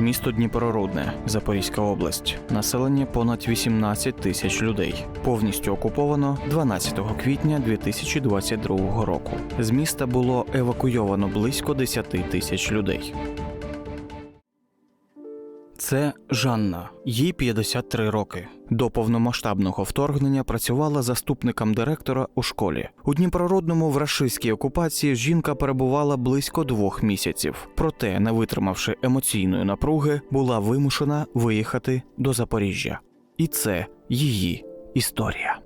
місто Дніпрорудне, Запорізька область. Населення понад 18 тисяч людей. Повністю окуповано 12 квітня 2022 року. З міста було евакуйовано близько 10 тисяч людей. Це Жанна, їй 53 роки. До повномасштабного вторгнення працювала заступником директора у школі. У Дніпрородному в рашистській окупації жінка перебувала близько двох місяців. Проте, не витримавши емоційної напруги, була вимушена виїхати до Запоріжжя. І це її історія.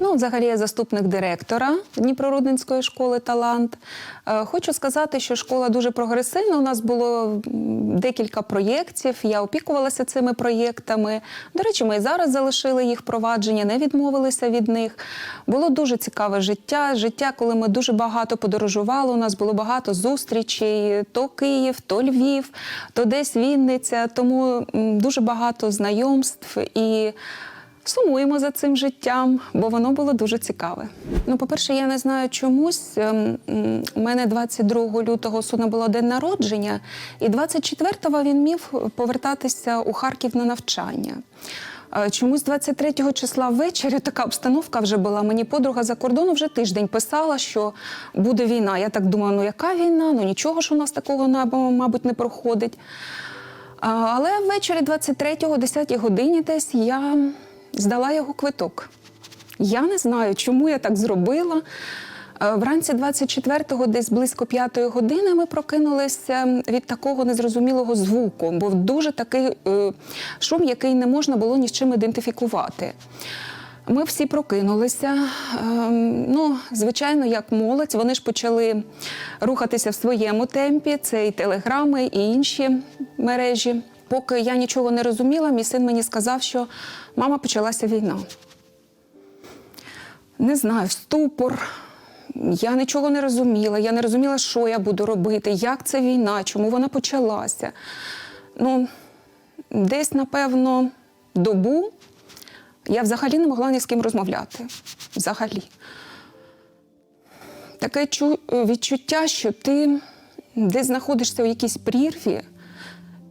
Ну, взагалі, я заступник директора Дніпрорудненської школи Талант. Е, Хочу сказати, що школа дуже прогресивна. У нас було декілька проєктів. Я опікувалася цими проєктами. До речі, ми і зараз залишили їх впровадження, не відмовилися від них. Було дуже цікаве життя. Життя, коли ми дуже багато подорожували. У нас було багато зустрічей: то Київ, то Львів, то десь Вінниця. Тому дуже багато знайомств і. Сумуємо за цим життям, бо воно було дуже цікаве. Ну, по-перше, я не знаю чомусь. ем, У мене 22 лютого суна було день народження, і 24-го він міг повертатися у Харків на навчання. Е, Чомусь 23 числа ввечері така обстановка вже була. Мені подруга за кордону вже тиждень писала, що буде війна. Я так думаю, ну яка війна? Ну нічого ж у нас такого мабуть не проходить. Але ввечері 23-го, 10 годині десь я здала його квиток. Я не знаю, чому я так зробила. Е, Вранці 24-го, десь близько 5-ї години, ми прокинулися від такого незрозумілого звуку, був дуже такий е, шум, який не можна було ні з чим ідентифікувати. Ми всі прокинулися. Ем, Ну, звичайно, як молодь, вони ж почали рухатися в своєму темпі. Це і телеграми, і інші мережі. Поки я нічого не розуміла, мій син мені сказав, що мама почалася війна. Не знаю, ступор. Я нічого не розуміла. Я не розуміла, що я буду робити, як це війна, чому вона почалася. Ну, десь, напевно, добу я взагалі не могла ні з ким розмовляти. Взагалі. Таке відчуття, що ти десь знаходишся у якійсь прірві,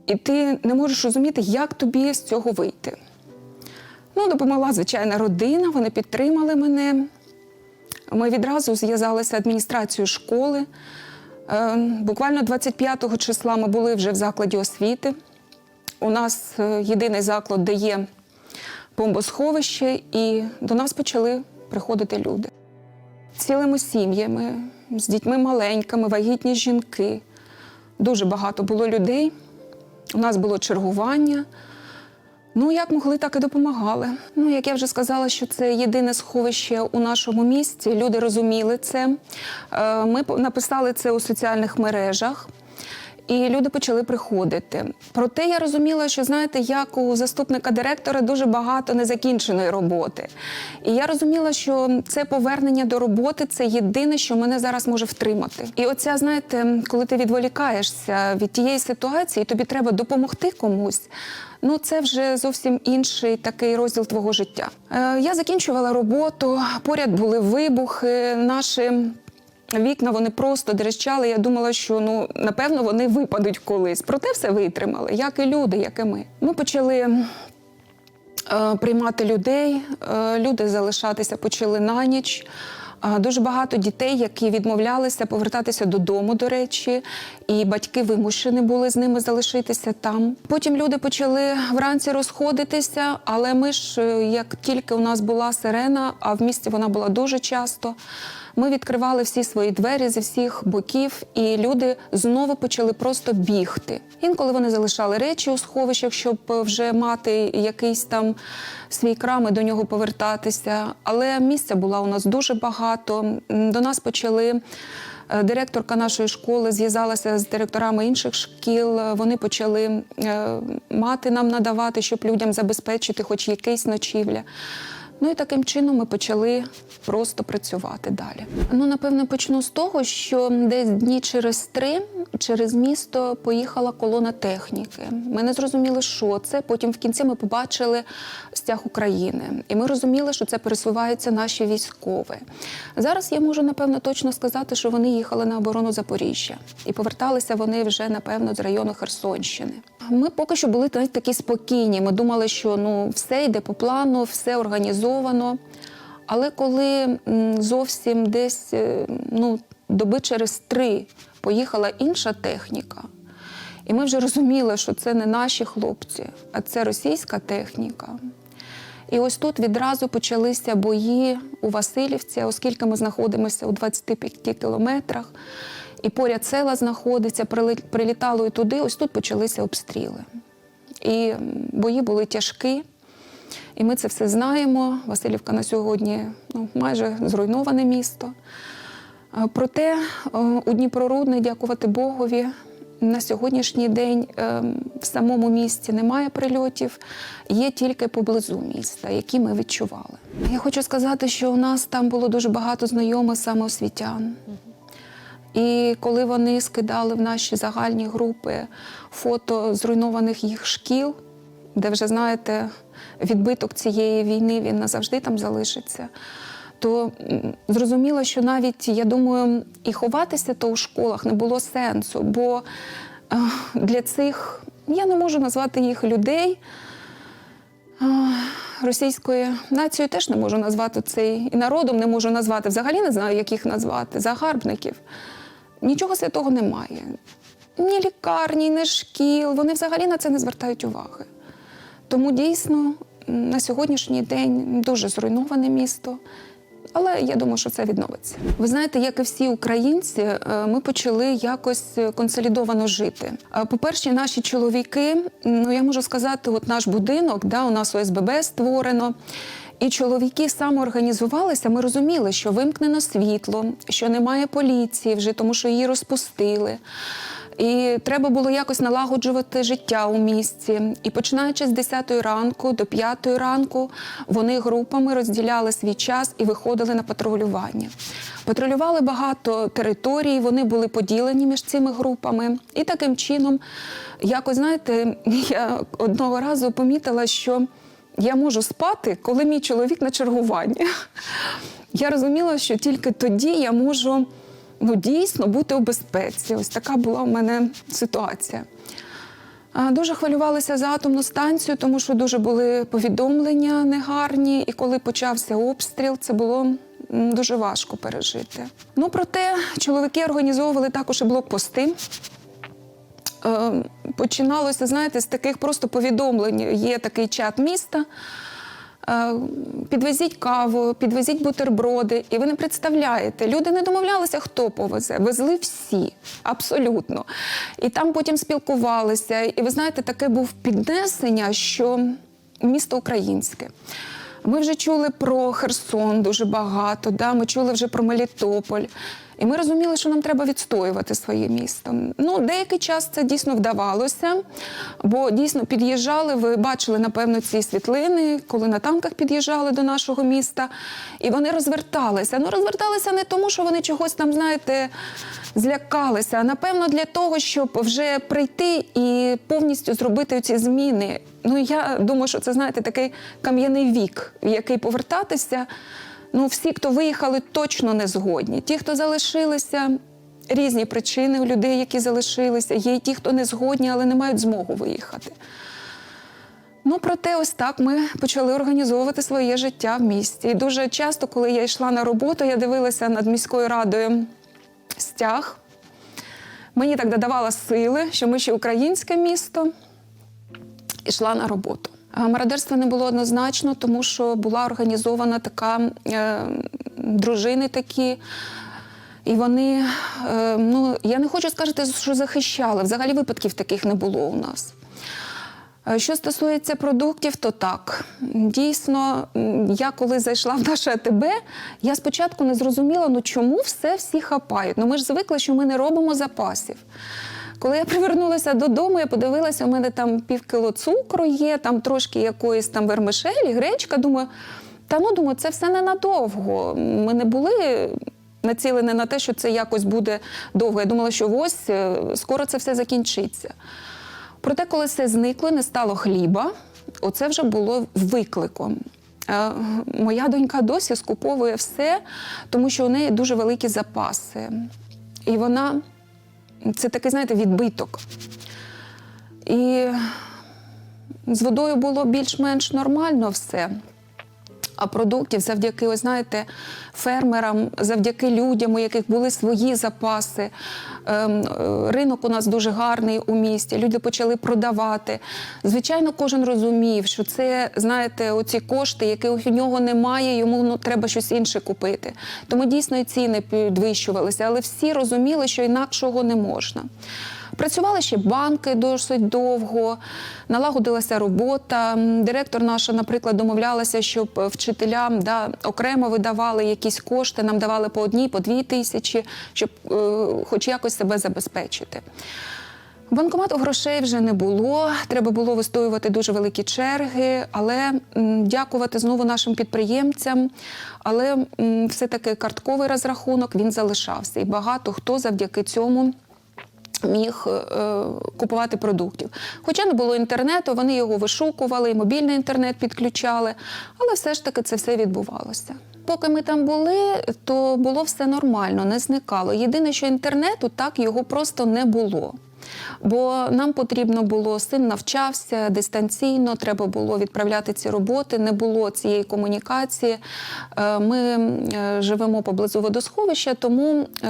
і ти не можеш розуміти, як тобі з цього вийти. Ну, допомогла звичайна родина, вони підтримали мене. Ми відразу зв'язалися з адміністрацією школи. Е, Буквально 25 числа ми були вже в закладі освіти. У нас е, єдиний заклад, де є бомбосховище, і до нас почали приходити люди. Цілими сім'ями, з дітьми маленькими, вагітні жінки. Дуже багато було людей. У нас було чергування. Ну, як могли, так і допомагали. Ну, як я вже сказала, що це єдине сховище у нашому місті. Люди розуміли це. Е, Ми написали це у соціальних мережах. І люди почали приходити. Проте я розуміла, що знаєте, як у заступника директора дуже багато незакінченої роботи. І я розуміла, що це повернення до роботи це єдине, що мене зараз може втримати. І оця, знаєте, коли ти відволікаєшся від тієї ситуації, тобі треба допомогти комусь. Ну, це вже зовсім інший такий розділ твого життя. Е, я закінчувала роботу, поряд були вибухи, наші Вікна вони просто дрищали. Я думала, що ну напевно вони випадуть колись. Проте все витримали, як і люди, як і ми. Ми почали е, приймати людей. Е, люди залишатися почали на ніч. Дуже багато дітей, які відмовлялися повертатися додому, до речі, і батьки вимушені були з ними залишитися там. Потім люди почали вранці розходитися, але ми ж, е, як тільки у нас була сирена, а в місті вона була дуже часто. Ми відкривали всі свої двері зі всіх боків, і люди знову почали просто бігти. Інколи вони залишали речі у сховищах, щоб е, вже мати якийсь там свій крам і до нього повертатися. Але місця було у нас дуже багато. До нас почали. е, Директорка нашої школи зв'язалася з директорами інших шкіл. Е, Вони почали мати нам надавати, щоб людям забезпечити хоч якийсь ночівля. Ну і таким чином ми почали просто працювати далі. Ну, напевно, почну з того, що десь дні через три через місто поїхала колона техніки. Ми не зрозуміли, що це. Потім в кінці ми побачили стяг України, і ми розуміли, що це пересуваються наші військові. Зараз я можу напевно точно сказати, що вони їхали на оборону Запоріжжя і поверталися вони вже напевно з району Херсонщини. Ми поки що були навіть такі спокійні. Ми думали, що ну все йде по плану, все організовано. Але коли зовсім десь е, ну, доби через три поїхала інша техніка, і ми вже розуміли, що це не наші хлопці, а це російська техніка. І ось тут відразу почалися бої у Васильівці, оскільки ми знаходимося у 25 кілометрах, і поряд села знаходиться, прилітало і туди, ось тут почалися обстріли. І бої були тяжкі. І ми це все знаємо. Васильівка на сьогодні ну, майже зруйноване місто. Проте е, у Дніпрорудне, дякувати Богові, на сьогоднішній день е, в самому місті немає прильотів, є тільки поблизу міста, які ми відчували. Я хочу сказати, що у нас там було дуже багато знайомих саме освітян. І коли вони скидали в наші загальні групи фото зруйнованих їх шкіл, де вже знаєте, відбиток цієї війни він назавжди там залишиться. То зрозуміло, що навіть я думаю, і ховатися то у школах не було сенсу, бо е, для цих я не можу назвати їх людей. е, Російської нацією теж не можу назвати цей і народом не можу назвати. Взагалі не знаю, як їх назвати, загарбників. Нічого святого немає. Ні лікарні, ні шкіл. Вони взагалі на це не звертають уваги. Тому дійсно на сьогоднішній день дуже зруйноване місто. Але я думаю, що це відновиться. Ви знаєте, як і всі українці, е, ми почали якось консолідовано жити. Е, По-перше, наші чоловіки, ну я можу сказати, от наш будинок, да, у нас ОСББ створено. І чоловіки самоорганізувалися. Ми розуміли, що вимкнено світло, що немає поліції вже, тому що її розпустили. І треба було якось налагоджувати життя у місті. І починаючи з 10 ранку до 5 ранку, вони групами розділяли свій час і виходили на патрулювання. Патрулювали багато територій, вони були поділені між цими групами. І таким чином, якось знаєте, я одного разу помітила, що я можу спати, коли мій чоловік на чергуванні. Я розуміла, що тільки тоді я можу ну, дійсно бути у безпеці. Ось така була у мене ситуація. Дуже хвилювалися за атомну станцію, тому що дуже були повідомлення негарні, і коли почався обстріл, це було дуже важко пережити. Ну, проте чоловіки організовували також і блокпости. Е, Починалося, знаєте, з таких просто повідомлень. Є такий чат міста. Е, Підвезіть каву, підвезіть бутерброди. І ви не представляєте, люди не домовлялися, хто повезе. Везли всі, абсолютно. І там потім спілкувалися. І ви знаєте, таке був піднесення, що місто українське. Ми вже чули про Херсон дуже багато, да? ми чули вже про Мелітополь. І ми розуміли, що нам треба відстоювати своє місто. Ну, деякий час це дійсно вдавалося, бо дійсно під'їжджали. Ви бачили, напевно, ці світлини, коли на танках під'їжджали до нашого міста, і вони розверталися. Ну, розверталися не тому, що вони чогось там, знаєте, злякалися, а напевно для того, щоб вже прийти і повністю зробити ці зміни. Ну, я думаю, що це, знаєте, такий кам'яний вік, в який повертатися. Ну, всі, хто виїхали, точно не згодні. Ті, хто залишилися, різні причини у людей, які залишилися. Є й ті, хто не згодні, але не мають змогу виїхати. Ну, проте, ось так ми почали організовувати своє життя в місті. І дуже часто, коли я йшла на роботу, я дивилася над міською радою стяг. Мені так додавало сили, що ми ще українське місто, ішла на роботу. Мародерства не було однозначно, тому що була організована така е, дружини такі. І вони, е, ну я не хочу сказати, що захищали. Взагалі випадків таких не було у нас. Е, Що стосується продуктів, то так. Дійсно, я коли зайшла в наше АТБ, я спочатку не зрозуміла, ну чому все всі хапають. Ну ми ж звикли, що ми не робимо запасів. Коли я привернулася додому, я подивилася, у мене там пів кіло цукру є, там трошки якоїсь там вермишелі, гречка. Думаю, Та ну думаю, це все ненадовго. Ми не були націлені на те, що це якось буде довго. Я думала, що ось е, скоро це все закінчиться. Проте, коли все зникло, не стало хліба, оце вже було викликом. Е, Моя донька досі скуповує все, тому що у неї дуже великі запаси. І вона це такий, знаєте, відбиток. І з водою було більш-менш нормально все. А продуктів завдяки, ось знаєте, фермерам, завдяки людям, у яких були свої запаси. Ем, е, Ринок у нас дуже гарний у місті. Люди почали продавати. Звичайно, кожен розумів, що це, знаєте, оці кошти, яких у нього немає, йому ну, треба щось інше купити. Тому дійсно і ціни підвищувалися, але всі розуміли, що інакшого не можна. Працювали ще банки досить довго, налагодилася робота. Директор наша, наприклад, домовлялася, щоб вчителям да, окремо видавали якісь кошти, нам давали по одній, по дві тисячі, щоб е, хоч якось себе забезпечити. Банкомату грошей вже не було. Треба було вистоювати дуже великі черги, але м, дякувати знову нашим підприємцям. Але м, все-таки картковий розрахунок він залишався. І багато хто завдяки цьому міг е, купувати продуктів. Хоча не було інтернету, вони його вишукували, і мобільний інтернет підключали, але все ж таки це все відбувалося. Поки ми там були, то було все нормально, не зникало. Єдине, що інтернету так його просто не було. Бо нам потрібно було, син навчався дистанційно, треба було відправляти ці роботи, не було цієї комунікації. Е, Ми е, живемо поблизу водосховища, тому е,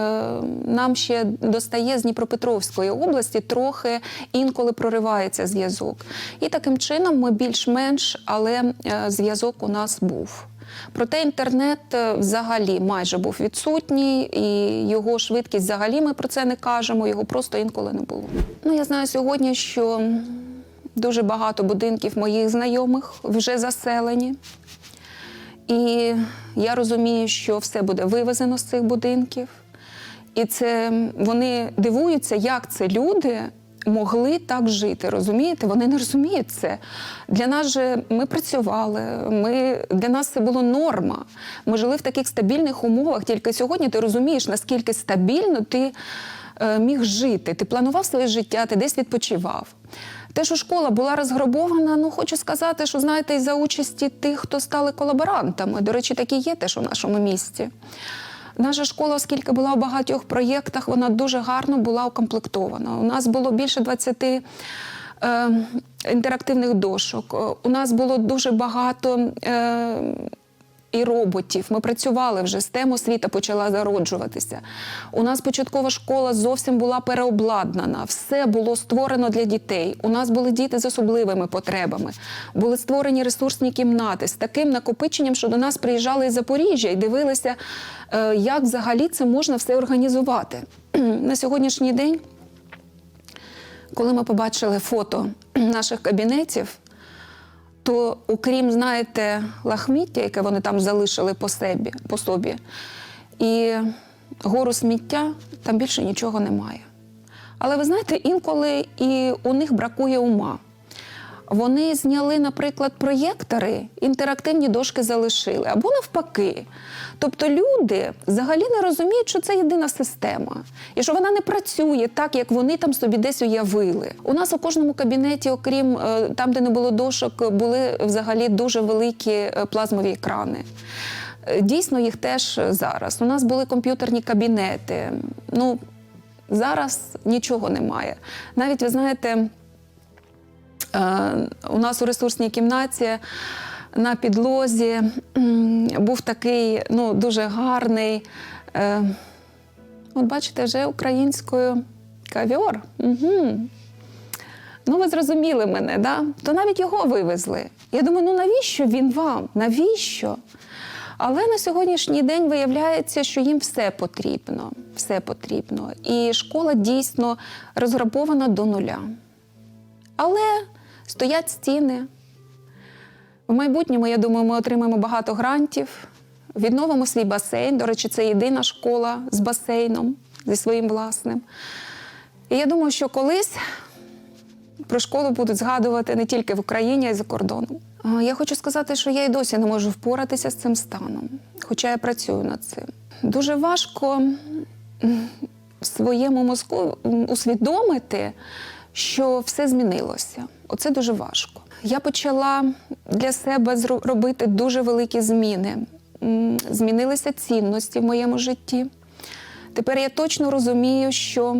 нам ще достає з Дніпропетровської області трохи інколи проривається зв'язок. І таким чином ми більш-менш, але зв'язок у нас був. Проте інтернет е, взагалі майже був відсутній, і його швидкість взагалі ми про це не кажемо, його просто інколи не було. Ну, я знаю сьогодні, що дуже багато будинків моїх знайомих вже заселені. І я розумію, що все буде вивезено з цих будинків. І це вони дивуються, як це люди могли так жити. Розумієте? Вони не розуміють це. Для нас же ми працювали, ми, для нас це було норма. Ми жили в таких стабільних умовах. Тільки сьогодні ти розумієш, наскільки стабільно ти е, міг жити. Ти планував своє життя, ти десь відпочивав. Те, що школа була розграбована, ну хочу сказати, що знаєте, із за участі тих, хто стали колаборантами. До речі, такі є теж у нашому місті. Наша школа, оскільки була у багатьох проєктах, вона дуже гарно була укомплектована. У нас було більше 20 е, інтерактивних дошок. Е, У нас було дуже багато е, і роботів. Ми працювали вже, STEM освіта почала зароджуватися. У нас початкова школа зовсім була переобладнана, все було створено для дітей. У нас були діти з особливими потребами. Були створені ресурсні кімнати з таким накопиченням, що до нас приїжджали із Запоріжжя і дивилися, е, як взагалі це можна все організувати. На сьогоднішній день, коли ми побачили фото наших кабінетів, то окрім, знаєте, лахміття, яке вони там залишили по собі, по собі, і гору сміття, там більше нічого немає. Але ви знаєте, інколи і у них бракує ума. Вони зняли, наприклад, проєктори, інтерактивні дошки залишили, або навпаки. Тобто люди взагалі не розуміють, що це єдина система, і що вона не працює так, як вони там собі десь уявили. У нас у кожному кабінеті, окрім е, там, де не було дошок, були взагалі дуже великі е, плазмові екрани. Е, Дійсно, їх теж зараз. У нас були комп'ютерні кабінети. Ну, зараз нічого немає. Навіть ви знаєте. Е, У нас у ресурсній кімнаті на підлозі був такий ну, дуже гарний, е, от бачите, вже українською кавьор. Угу. Ну, ви зрозуміли мене, да? то навіть його вивезли. Я думаю, ну навіщо він вам? Навіщо? Але на сьогоднішній день виявляється, що їм все потрібно. Все потрібно. І школа дійсно розграбована до нуля. Але стоять стіни. В майбутньому, я думаю, ми отримаємо багато грантів, відновимо свій басейн. До речі, це єдина школа з басейном, зі своїм власним. І я думаю, що колись про школу будуть згадувати не тільки в Україні, а й за кордоном. Я хочу сказати, що я й досі не можу впоратися з цим станом, хоча я працюю над цим. Дуже важко в своєму мозку усвідомити, що все змінилося. Оце дуже важко. Я почала для себе робити дуже великі зміни. Змінилися цінності в моєму житті. Тепер я точно розумію, що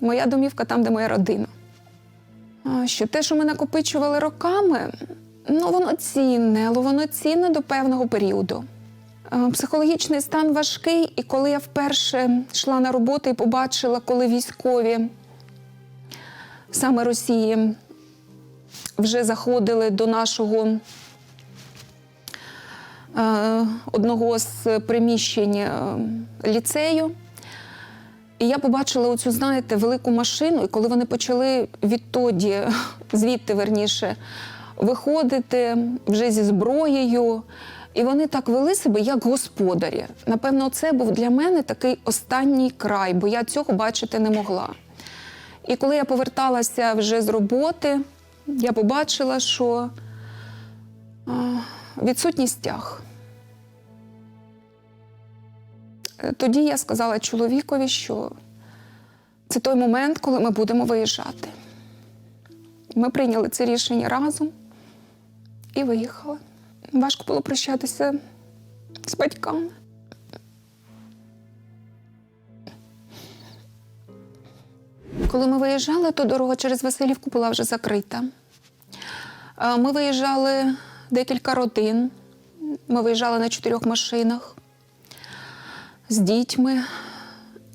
моя домівка там, де моя родина. Що те, що ми накопичували роками, ну воно цінне, але воно цінне до певного періоду. Психологічний стан важкий, і коли я вперше йшла на роботу і побачила, коли військові саме Росії вже заходили до нашого е, одного з приміщень е, ліцею. І я побачила оцю, знаєте, велику машину, і коли вони почали відтоді, звідти верніше, виходити вже зі зброєю, і вони так вели себе, як господарі. Напевно, це був для мене такий останній край, бо я цього бачити не могла. І коли я поверталася вже з роботи, я побачила, що а, відсутність тяг. Е, Тоді я сказала чоловікові, що це той момент, коли ми будемо виїжджати. Ми прийняли це рішення разом і виїхали. Важко було прощатися з батьками. Коли ми виїжджали, то дорога через Васильівку була вже закрита. Е, Ми виїжджали декілька родин. Ми виїжджали на чотирьох машинах з дітьми.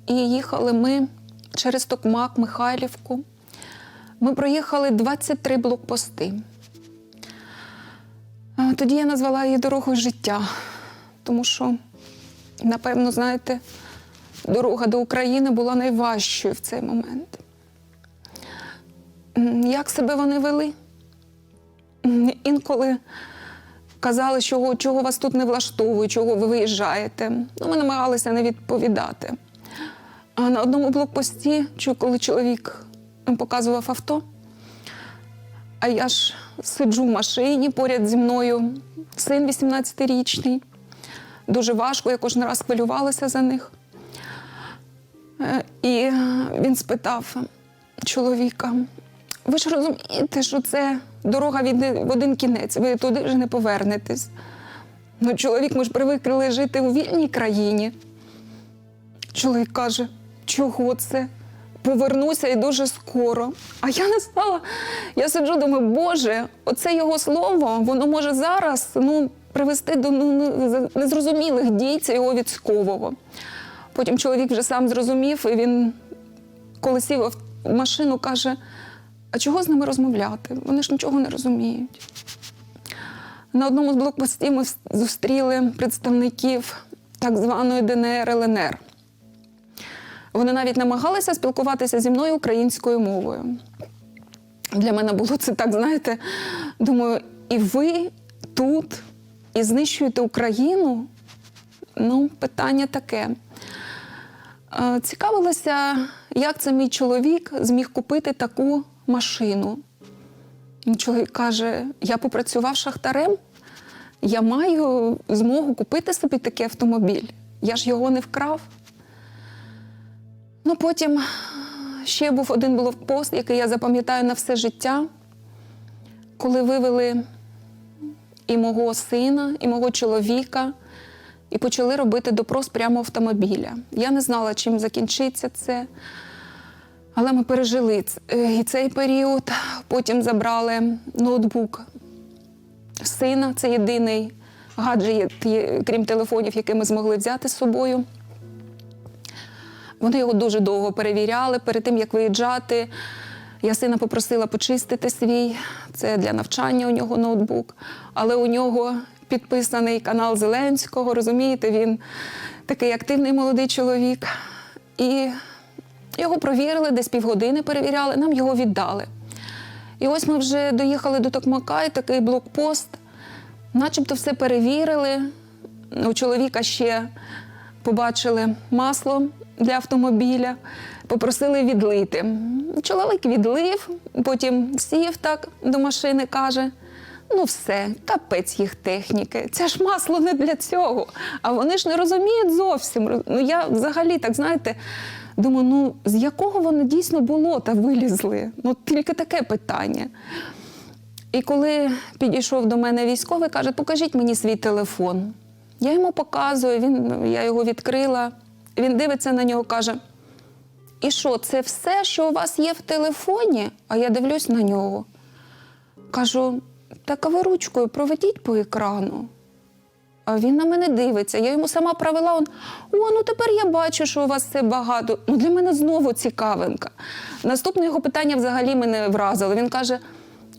І їхали ми через Токмак, Михайлівку. Ми проїхали 23 блокпости. Тоді я назвала її дорогою життя, тому що, напевно, знаєте, дорога до України була найважчою в цей момент. Як себе вони вели? Інколи казали, чого, чого вас тут не влаштовує, чого ви виїжджаєте. Ну, ми намагалися не відповідати. А на одному блокпості, коли чоловік показував авто, а я ж сиджу в машині поряд зі мною, син 18-річний. Дуже важко, я кожен раз хвилювалася за них. Е, І він спитав чоловіка: ви ж розумієте, що це дорога від в один кінець, ви туди вже не повернетесь. Ну, чоловік, ми ж привикли жити у вільній країні. Чоловік каже, чого це? Повернуся і дуже скоро. А я не знала. Я сиджу, думаю, Боже, оце його слово, воно може зараз ну, привести до ну, ну, незрозумілих дій цього військового. Потім чоловік вже сам зрозумів, і він, коли сів в машину, каже: а чого з ними розмовляти? Вони ж нічого не розуміють. На одному з блокпостів ми зустріли представників так званої ДНР ЛНР. Вони навіть намагалися спілкуватися зі мною українською мовою. Для мене було це так, знаєте, думаю, і ви тут і знищуєте Україну? Ну, питання таке. Е, Цікавилася, як це мій чоловік зміг купити таку машину. Чоловік каже: я попрацював шахтарем, я маю змогу купити собі такий автомобіль. Я ж його не вкрав. Ну, потім ще був один блокпост, який я запам'ятаю на все життя, коли вивели і мого сина, і мого чоловіка, і почали робити допрос прямо автомобіля. Я не знала, чим закінчиться це. Але ми пережили е, і цей період. Потім забрали ноутбук сина. Це єдиний гаджет, крім телефонів, який ми змогли взяти з собою. Вони його дуже довго перевіряли перед тим, як виїжджати. Я сина попросила почистити свій, це для навчання у нього ноутбук. Але у нього підписаний канал Зеленського, розумієте, він такий активний молодий чоловік. І його провірили, десь півгодини перевіряли, нам його віддали. І ось ми вже доїхали до Токмака, і такий блокпост. Начебто все перевірили. У чоловіка ще побачили масло для автомобіля, попросили відлити. Чоловік відлив, потім сів так до машини, каже: ну все, капець їх техніки. Це ж масло не для цього. А вони ж не розуміють зовсім. Ну я взагалі так знаєте. Думаю, ну з якого воно дійсно було та вилізли? Ну тільки таке питання. І коли підійшов до мене військовий, каже: покажіть мені свій телефон. Я йому показую, він, я його відкрила. Він дивиться на нього, каже: І що, це все, що у вас є в телефоні? А я дивлюсь на нього. Кажу: так а ви ручкою проведіть по екрану. А він на мене дивиться. Я йому сама провела. Он, О, ну тепер я бачу, що у вас це багато. Ну для мене знову цікавинка. Наступне його питання взагалі мене вразило. Він каже: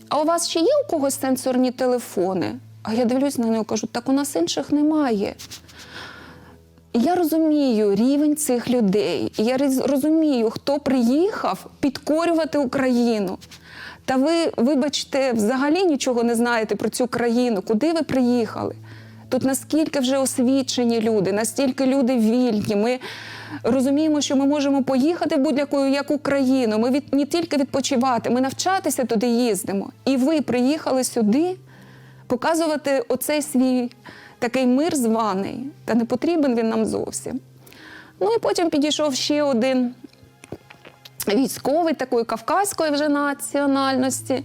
А у вас ще є у когось сенсорні телефони? А я дивлюсь на нього, кажу, так у нас інших немає. Я розумію рівень цих людей. Я розумію, хто приїхав підкорювати Україну. Та ви, вибачте, взагалі нічого не знаєте про цю країну, куди ви приїхали. Тут наскільки вже освічені люди, настільки люди вільні. Ми розуміємо, що ми можемо поїхати в будь-яку яку країну. Ми від, не тільки відпочивати, ми навчатися туди їздимо. І ви приїхали сюди показувати оцей свій такий мир званий, та не потрібен він нам зовсім. Ну і потім підійшов ще один військовий такої кавказької вже національності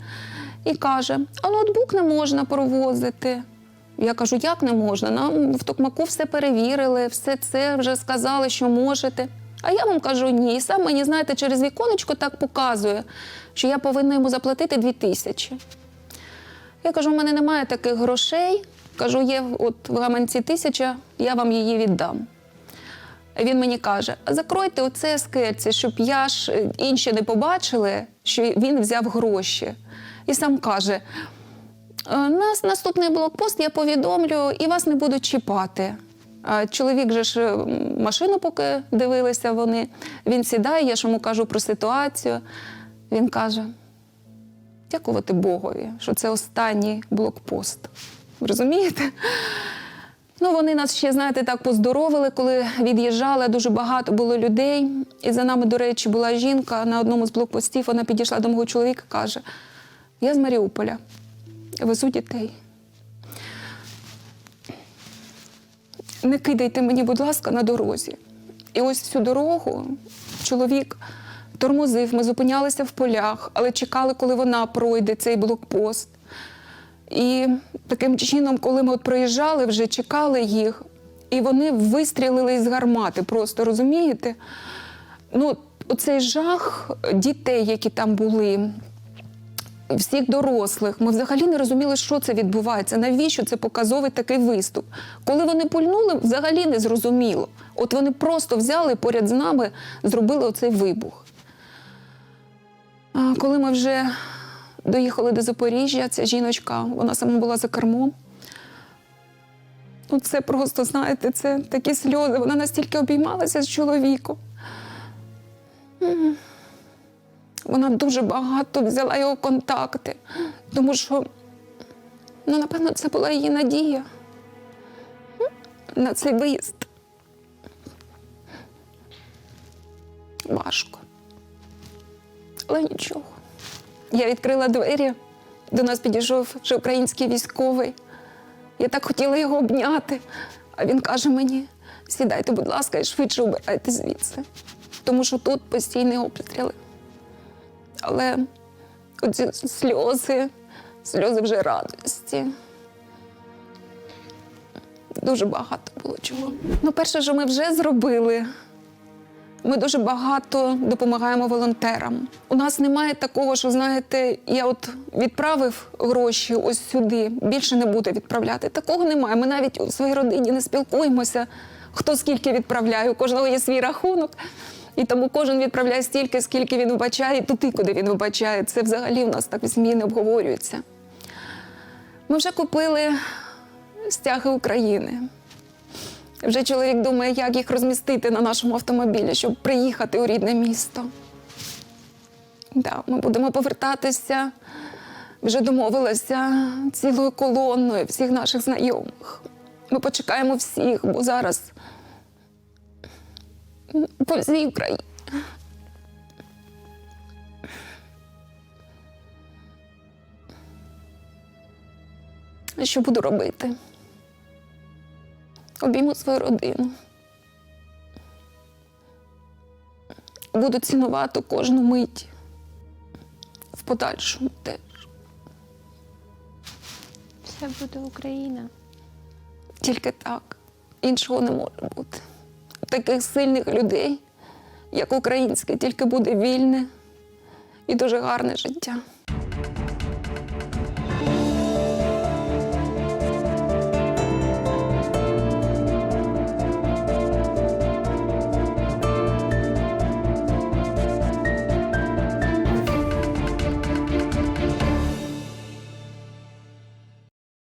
і каже: а ноутбук не можна провозити. Я кажу, як не можна? Нам в Токмаку все перевірили, все це вже сказали, що можете. А я вам кажу ні. І сам мені, знаєте, через віконечко так показує, що я повинна йому заплатити дві тисячі. Я кажу, у мене немає таких грошей. Кажу, є от в гаманці тисяча, я вам її віддам. Він мені каже: закройте оце скельце, щоб я ж е, інші не побачили, що він взяв гроші. І сам каже: «Е, нас наступний блокпост я повідомлю і вас не будуть чіпати. Чоловік же ж е, машину поки дивилися вони. Він сідає, я ж йому кажу про ситуацію. Він каже: дякувати Богові, що це останній блокпост. Розумієте? Ну, вони нас ще, знаєте, так поздоровили, коли від'їжджали. Дуже багато було людей. І за нами, до речі, була жінка на одному з блокпостів. Вона підійшла до мого чоловіка і каже: Я з Маріуполя, везу дітей. Не кидайте мені, будь ласка, на дорозі. І ось всю дорогу чоловік тормозив, ми зупинялися в полях, але чекали, коли вона пройде цей блокпост. І таким чином, коли ми от проїжджали, вже чекали їх, і вони вистрілили із гармати, просто розумієте? Ну, оцей жах дітей, які там були, всіх дорослих, ми взагалі не розуміли, що це відбувається, навіщо це показовий такий виступ. Коли вони пульнули, взагалі не зрозуміло. От вони просто взяли поряд з нами, зробили оцей вибух. А коли ми вже доїхали до Запоріжжя, ця жіночка, вона сама була за кермом. Ну, це просто, знаєте, це такі сльози. Вона настільки обіймалася з чоловіком. Вона дуже багато взяла його контакти, тому що, ну, напевно, це була її надія на цей виїзд. Важко. Але нічого. Я відкрила двері, до нас підійшов вже український військовий. Я так хотіла його обняти. А він каже мені: сідайте, будь ласка, і швидше убирайте звідси, тому що тут постійні обстріли. Але оці сльози, сльози вже радості. Дуже багато було чого. Ну, перше, що ми вже зробили, ми дуже багато допомагаємо волонтерам. У нас немає такого, що знаєте, я от відправив гроші ось сюди, більше не буду відправляти. Такого немає. Ми навіть у своїй родині не спілкуємося, хто скільки відправляє. У кожного є свій рахунок. І тому кожен відправляє стільки, скільки він вибачає, і туди, куди він вибачає. Це взагалі у нас так в не обговорюється. Ми вже купили стяги України. Вже чоловік думає, як їх розмістити на нашому автомобілі, щоб приїхати у рідне місто. Да, Ми будемо повертатися, вже домовилася цілою колоною всіх наших знайомих. Ми почекаємо всіх, бо зараз по всій Україні. Що буду робити? Обійму свою родину. Буду цінувати кожну мить в подальшому теж. Все буде Україна. Тільки так. Іншого не може бути. Таких сильних людей, як українське, тільки буде вільне і дуже гарне життя.